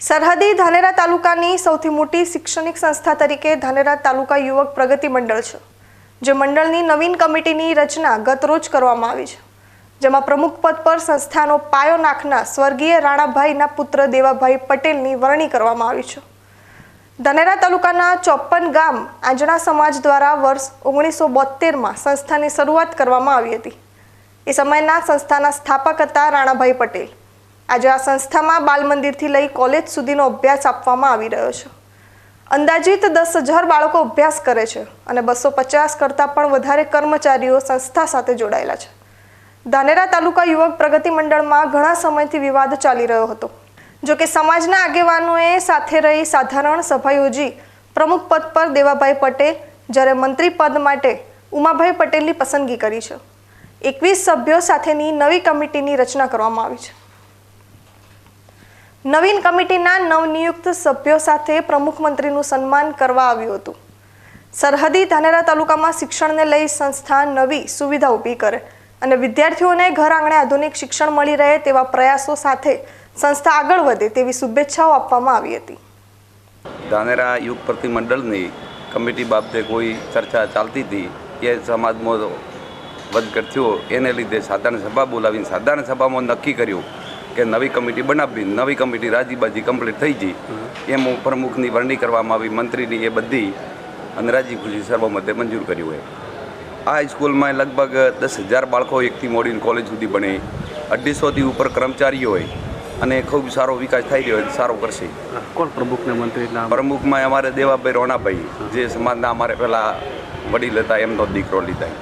સરહદી ધાનેરા તાલુકાની સૌથી મોટી શૈક્ષણિક સંસ્થા તરીકે ધાનેરા તાલુકા યુવક પ્રગતિ મંડળ છે, જે મંડળની નવીન કમિટીની રચના ગતરોજ કરવામાં આવી છે, જેમાં પ્રમુખ પદ પર સંસ્થાનો પાયો નાખનાર સ્વર્ગીય રાણાભાઈના પુત્ર દેવાભાઈ પટેલની વરણી કરવામાં આવી છે. ધાનેરા તાલુકાના ચોપ્પન ગામ આંજણા સમાજ દ્વારા વર્ષ ઓગણીસો બોતેરમાં સંસ્થાની શરૂઆત કરવામાં આવી હતી. એ સમયના સંસ્થાના સ્થાપક હતા રાણાભાઈ પટેલ. આજે આ સંસ્થામાં બાલ મંદિરથી લઈ કોલેજ સુધીનો અભ્યાસ આપવામાં આવી રહ્યો છે. અંદાજિત દસ હજાર બાળકો અભ્યાસ કરે છે અને બસો પચાસ કરતાં પણ વધારે કર્મચારીઓ સંસ્થા સાથે જોડાયેલા છે. ધાનેરા તાલુકા યુવક પ્રગતિ મંડળમાં ઘણા સમયથી વિવાદ ચાલી રહ્યો હતો. જો કે સમાજના આગેવાનોએ સાથે રહી સાધારણ સભા યોજી પ્રમુખ પદ પર દેવાભાઈ પટેલ, જ્યારે મંત્રી પદ માટે ઉમાભાઈ પટેલની પસંદગી કરી છે. એકવીસ સભ્યો સાથેની નવી કમિટીની રચના કરવામાં આવી છે. નવીન કમિટીના નવનિયુક્ત સભ્યો સાથે પ્રમુખ મંત્રીનું સન્માન કરવા આવ્યું હતું. સરહદી ધાનેરા તાલુકામાં શિક્ષણને લઈ સંસ્થા નવી સુવિધા ઊભી કરે અને વિદ્યાર્થીઓને ઘર આંગણે આધુનિક શિક્ષણ મળી રહે તેવા પ્રયાસો સાથે સંસ્થા આગળ વધે તેવી શુભેચ્છાઓ આપવામાં આવી હતી. ધાનેરા યુગ પ્રતિમંડળની કમિટી બાબતે કોઈ ચર્ચા ચાલતી હતી એ સમાજમાં વધઘટ થયો એને લીધે સાધારણ સભા બોલાવીને સાધારણ સભામાં નક્કી કર્યું કે નવી કમિટી બનાવવી નવી કમિટી રાજીબાજી કમ્પ્લીટ થઈ ગઈ. એમ પ્રમુખની વરણી કરવામાં આવી મંત્રીની એ બધી અને રાજી ખુશી સર્વમતે મંજૂર કર્યું હોય. આ હાઈસ્કૂલમાં લગભગ દસ હજાર બાળકો એકથી મોડીને કોલેજ સુધી ભણે. અઢીસોથી ઉપર કર્મચારીઓ હોય અને ખૂબ સારો વિકાસ થઈ રહ્યો હોય સારો કરશે. કોણ પ્રમુખને મંત્રી પ્રમુખમાં અમારે દેવાભાઈ રોણાભાઈ જે સમાજના અમારે પહેલાં વડીલ હતા એમનો દીકરો લીધા.